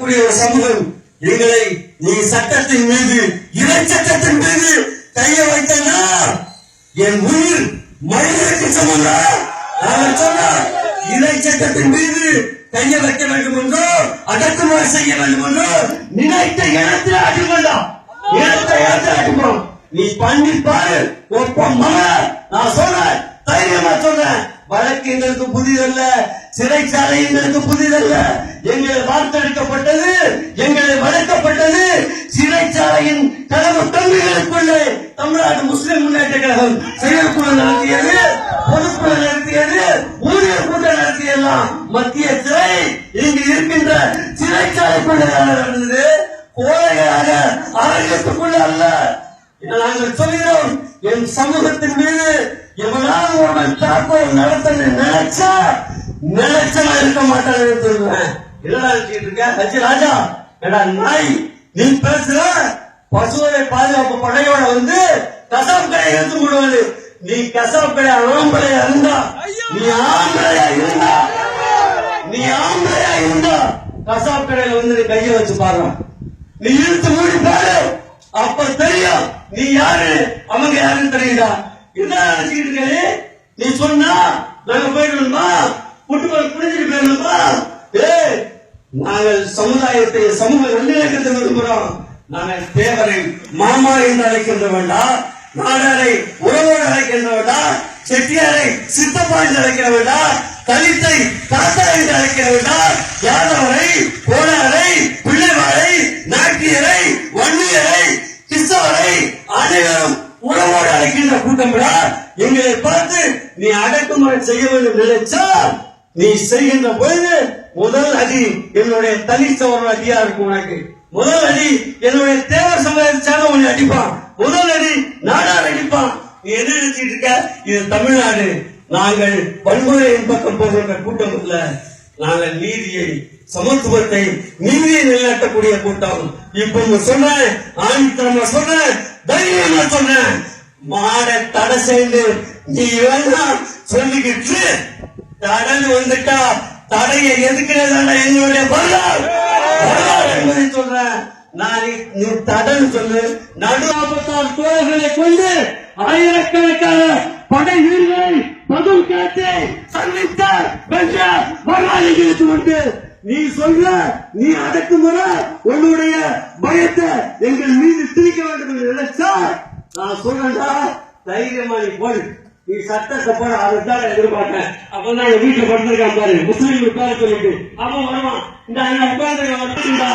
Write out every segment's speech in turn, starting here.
கூடிய ஒரு சமூகம். எங்களை நீ சட்டத்தின் மீது இறை சட்டத்தின் மீது கையை வைத்தனா என் உயிர் மனிதனுக்கு சமம்தான் அவர் சொன்னார். இறை சட்டத்தின் மீது கையை வைக்க வேண்டும் என்றோ அடக்குமுறை செய்ய வேண்டும் என்றோ நினைத்த இடத்தில் அடி வேண்டாம் இடத்த இடத்தில் அடிப்போம் நீ பண்ணி பாரு. ஒப்பம் மக. நான் சொல்றேன். தைரியமா சொல்றேன். வழக்கு எங்களுக்கு புதிதல்ல சிறைச்சாலை எங்களுக்கு புதிதல்ல. எங்களை வார்த்தெடுக்கப்பட்டது எங்களை வளர்க்கப்பட்டது. சிறைச்சாலையின் கதவு தங்குகளுக்குள்ளே தமிழ்நாடு முஸ்லிம் முன்னேற்ற கழகம் செயற்குழு நடத்தியது பொதுக்குழு நடத்தியது ஊழியர் கூட்டம் நடத்தியெல்லாம் மத்திய சிறை இங்கு இருக்கின்ற சிறைச்சாலைக்குள்ள நடந்தது. கோழைகளாக அரங்கத்துக்குள்ள அல்ல. நாங்கள் சொல்கிறோம். என் சமூகத்தின் மீது எவனாவது ஒருவன் தாக்குதல் நடத்த நினைச்சா நினைச்சா இருக்க மாட்டான்னு சொல்லுவேன். என்னடா இருக்க? ஹஜி ராஜா ஏடா நாய் நீ பேசுற? பசுவை பாதுகாப்பு படையோட வந்து கசாப் கடையை எடுத்து விடுவது நீ கசாப் கடை ஆம்பளையா இருந்தா நீ ஆம்பளையா இருந்தா நீ ஆம்பளையா இருந்தா கசாப் கடையில வந்து நீ கைய வச்சு பாரு நீ இழுத்து மூடி பாரு. அப்ப தெரியும் நீ யாரு அவங்க யாருன்னு தெரியுதா? என்ன நினைச்சுக்கிட்டு நீ? சொன்னா நாங்க போயிடணுமா? புட்டுக்கோள் புரிஞ்சுட்டு போயிடணுமா? ஏ நாங்கள் சமுதாயத்தை சமூக நல்லிணக்கத்தை விரும்புகிறோம் நாங்கள் தேவரை மாமா என்று அழைக்கின்ற வேண்டாம் நாடாரை உறவோடு அழைக்கின்ற வேண்டாம் செட்டியாரை சித்தப்பா என்று அழைக்கிற வேண்டாம் தலித்தை தாத்தா என்று அழைக்கிற வேண்டாம் யாதவரை கோடாரை பிள்ளைவாரை நாட்டியரை வன்னியரை கிறிஸ்தவரை அனைவரும் உறவோடு அழைக்கின்ற கூட்டம் விட எங்களை பார்த்து நீ அடக்குமுறை செய்ய வேண்டும் நினைச்சா நீ செய்கின்ற பொழுது முதல் அடி என்னுடைய தனி சோழர் அடியா இருக்கும் உனக்கு. முதல் அடி என்னுடைய தேவர் சமுதாயத்தை உன்னை அடிப்பான். முதல் அடி நாடார் அடிப்பான். நீ என்ன நினைச்சிட்டு இருக்க? இது தமிழ்நாடு. நாங்கள் வன்முறையின் பக்கம் போகின்ற கூட்டம் இல்லை நாங்கள் நீதியை சமத்துவத்தை நீதியை நிலைநாட்டக்கூடிய கூட்டம். இப்ப சொன்ன சொன்னேன் சொன்ன சொன்னேன் தைரியமா சொன்னேன். மாட தடை செய்து நீ வேணாம் சொல்லிக்கிட்டு தடல் வந்துட்டா தடையை எதுக்கிறதான என்னுடைய வரலாறு? வரலாறு என்பதை சொல்றேன். நான் நீ- நீ தடல் சொல்லு. நடு ஆபத்தார் தோழர்களை கொண்டு ஆயிரக்கணக்கான படை வீரர்கள் பதும் காத்து சந்தித்த பெற்ற வரலாறு எடுத்து நீ சொல்ற நீ அடக்குமுறை உன்னுடைய பயத்தை எங்கள் மீது திணிக்க வேண்டும் என்று நினைச்சா நான் சொல்றேன்டா தைரியமா நீ போடு. நீ சட்டத்தை போட அதுதான் எதிர்பார்த்தேன். அப்ப நான் வீட்டுல படுத்திருக்கான் பாரு. முஸ்லீம் உட்கார சொல்லிட்டு அவன் வருவான். இந்த அண்ணன் உட்கார்ந்து வந்துட்டா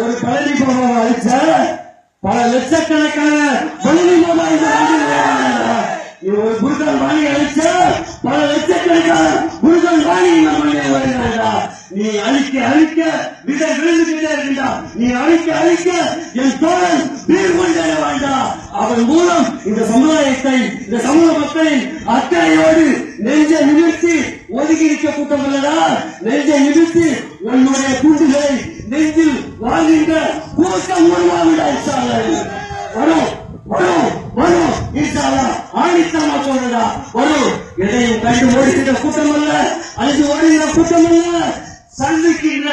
ஒரு பழனி பாபாவை அழிச்ச பல லட்சக்கணக்கான பழனி பாபா இந்த நீ ஒரு குருக்கள் வாங்கி அழிச்ச பல லட்சக்கணக்கான முருகன் வாணி இந்த மண்ணில் நீ அழிக்க அழிக்க விதை விழுந்துகிட்டே இருக்கின்றா நீ அழிக்க அழிக்க என் தோழன் வீர் கொண்டே வேண்டாம் அவன் மூலம் இந்த சமுதாயத்தை இந்த சமூக மக்களின் அக்கறையோடு நெஞ்ச நிறுத்தி ஒதுக்கி நிற்க கூட்டம் இல்லடா நெஞ்சை நிறுத்தி உன்னுடைய கூட்டுகளை நெஞ்சில் வாழ்கின்ற கூட்டம் உருவாவிடா வரும் வரும் வரும் இன்ஷால்லா ஆணித்தமா எதையும் ஓடுகிற கூட்டம் அல்ல அழிந்து ஓடுகிற கூட்டம் அல்ல சந்திக்கின்ற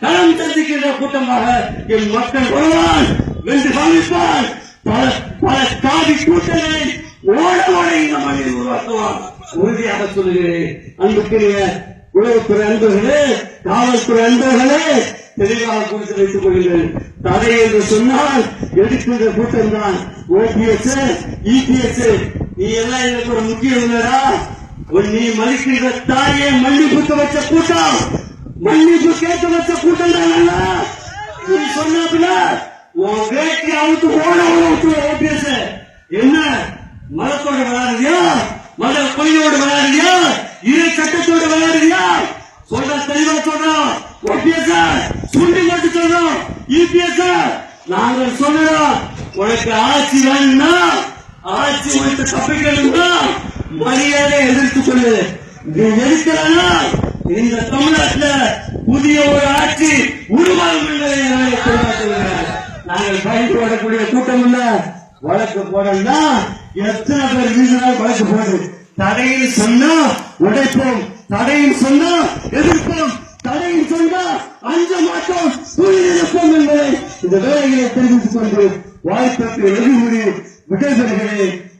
நலம் சந்திக்கின்ற கூட்டமாக என் மக்கள் வருவான் வென்று காமிப்பான் பல பல காவி கூட்டங்களை ஓட ஓட இந்த மண்ணில் உருவாக்குவான். உறுதியாக சொல்லுகிறேன் அன்புக்குரிய உளவுத்துறை அன்பர்களே காவல்துறை அன்பர்களே தெளிவாக குறித்து வைத்துக் கொள்ளுங்கள். தடை என்று சொன்னால் எடுக்கின்ற கூட்டம் தான். ஓபிஎஸ் இபிஎஸ் நீ எல்லாம் எனக்கு ஒரு முக்கியம் இல்லடா உன்னை மதிக்கின்ற தாயை மன்னிப்புக்கு வச்ச கூட்டம். மன்னிப்பு கேட்டு வச்ச கூட்டம் தான் நீ சொன்னாப்புல உன் வேட்டி அவுத்து ஓட ஓபிஎஸ். என்ன? மதத்தோட விளையாடுறியா? மத கொள்கையோடு விளையாடுறியா? இரு சட்டத்தோடு விளையாடுறியா? சொல்ற தெளிவா சொல்றோம் ஓபிஎஸ் சுண்டி போட்டு சொல்றோம் இபிஎஸ் நாங்கள் சொல்றோம். உனக்கு ஆட்சி வேணும்னா ஆட்சி உனக்கு தப்பிக்கணும்னா மரியாதை எதிர்த்து சொல்லு நீ இந்த தமிழ்நாட்டுல புதிய ஒரு ஆட்சி உருவாகும் என்பதை நாங்கள் பயந்து வரக்கூடிய கூட்டம் இல்ல. வழக்கு போடணும்னா எத்தனை பேர் மீதுதான் வழக்கு போடு தடையில் சொன்னா உடைப்போம். தடையில் சொன்னா எதிர்ப்போம். தடையில் சொன்னா அஞ்ச மாட்டோம். துணியிருப்போம் என்பதை இந்த வேலைகளை தெரிவித்துக் கொண்டு வாய்ப்புக்கு வெகுமுடி விடைபெறுகிறேன்.